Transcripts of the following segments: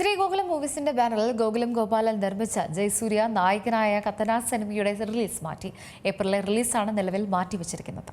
ശ്രീ ഗോകുലം മൂവീസിന്റെ ബാനറിൽ ഗോകുലം ഗോപാലൻ നിർമ്മിച്ച ജയസൂര്യ നായകനായ കത്തനാസ് സിനിമയുടെ റിലീസ് മാറ്റി. ഏപ്രിലിലെ റിലീസാണ് നിലവിൽ മാറ്റിവെച്ചിരിക്കുന്നത്.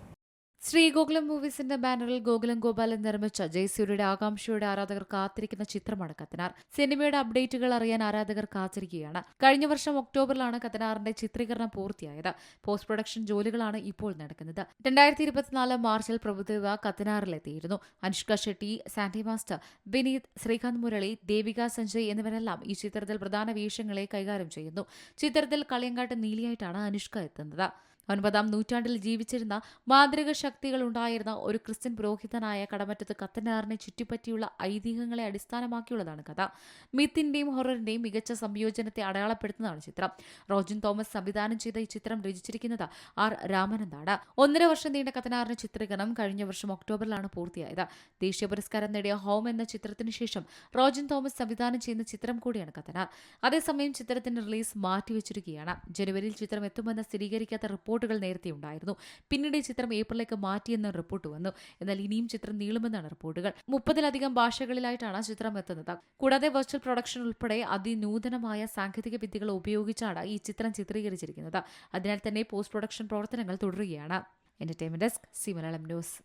ശ്രീ ഗോകുലം മൂവീസിന്റെ ബാനറിൽ ഗോകുലം ഗോപാലൻ നിർമ്മിച്ച ജയസൂര്യയുടെ ആകാംക്ഷയുടെ ആരാധകർ കാത്തിരിക്കുന്ന ചിത്രമാണ് കത്തനാർ സിനിമയുടെ അപ്ഡേറ്റുകൾ അറിയാൻ ആരാധകർ കാത്തിരിക്കുകയാണ്. കഴിഞ്ഞ വർഷം ഒക്ടോബറിലാണ് കത്തനാറിന്റെ ചിത്രീകരണം പൂർത്തിയായത്. പോസ്റ്റ് പ്രൊഡക്ഷൻ ജോലികളാണ് ഇപ്പോൾ നടക്കുന്നത്. രണ്ടായിരത്തി ഇരുപത്തിനാല് മാർച്ചിൽ പ്രഭുദേവ കത്തനാറിലെത്തിയിരുന്നു അനുഷ്ക ഷെട്ടി സാന്റി മാസ്റ്റർ വിനീത് ശ്രീകാന്ത് മുരളി ദേവിക സഞ്ജയ് എന്നിവരെല്ലാം ഈ ചിത്രത്തിൽ പ്രധാന വേഷങ്ങളെ കൈകാര്യം ചെയ്യുന്നു. ചിത്രത്തിൽ കളിയങ്കാട്ട് നീലിയായിട്ടാണ് അനുഷ്ക എത്തുന്നത്. ഒൻപതാം നൂറ്റാണ്ടിൽ ജീവിച്ചിരുന്ന മാന്ത്രിക ശക്തികൾ ഉണ്ടായിരുന്ന ഒരു ക്രിസ്ത്യൻ പുരോഹിതനായ കടമറ്റത്ത് കത്തനാറിനെ ചുറ്റിപ്പറ്റിയുള്ള ഐതിഹ്യങ്ങളെ അടിസ്ഥാനമാക്കിയുള്ളതാണ് കഥ. മിത്തിന്റെയും ഹൊററിന്റെയും മികച്ച സംയോജനത്തെ അടയാളപ്പെടുത്തുന്നതാണ് ചിത്രം. റോജിൻ തോമസ് സംവിധാനം ചെയ്ത ഈ ചിത്രം രചിച്ചിരിക്കുന്നത് ആർ രാമനന്ദാണ്. ഒന്നര വർഷം നീണ്ട കത്തനാറിന്റെ ചിത്രീകരണം കഴിഞ്ഞ വർഷം ഒക്ടോബറിലാണ് പൂർത്തിയായത്. ദേശീയ പുരസ്കാരം നേടിയ ഹോം എന്ന ചിത്രത്തിന് ശേഷം റോജിൻ തോമസ് സംവിധാനം ചെയ്യുന്ന ചിത്രം കൂടിയാണ് കത്തനാർ. അതേസമയം ചിത്രത്തിന്റെ റിലീസ് മാറ്റിവെച്ചിരിക്കുകയാണ്. ജനുവരിയിൽ ചിത്രം എത്തുമെന്ന് സ്ഥിരീകരിക്കാത്ത റിപ്പോർട്ടുകൾ നേരത്തെ ഉണ്ടായിരുന്നു. പിന്നീട് ചിത്രം ഏപ്രിലേക്ക് മാറ്റിയെന്ന് റിപ്പോർട്ട് വന്നു. എന്നാൽ ഇനിയും ചിത്രം നീളുമെന്നാണ് റിപ്പോർട്ടുകൾ. മുപ്പതിലധികം ഭാഷകളിലായിട്ടാണ് ചിത്രം എത്തുന്നത്. കൂടാതെ വെർച്വൽ പ്രൊഡക്ഷൻ ഉൾപ്പെടെ അതിനൂതനമായ സാങ്കേതിക വിദ്യകൾ ഉപയോഗിച്ചാണ് ഈ ചിത്രം ചിത്രീകരിച്ചിരിക്കുന്നത്. അതിനാൽ തന്നെ പോസ്റ്റ് പ്രൊഡക്ഷൻ പ്രവർത്തനങ്ങൾ തുടരുകയാണ്. Entertainment desk Zee Malayalam news.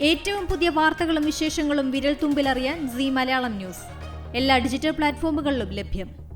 ഏറ്റവും പുതിയ വാർത്തകളും വിശേഷങ്ങളും വിരൽ തുമ്പിലറിയാൻ സി മലയാളം ന്യൂസ്. എല്ലാ ഡിജിറ്റൽ പ്ലാറ്റ്ഫോമുകളിലും ലഭ്യം.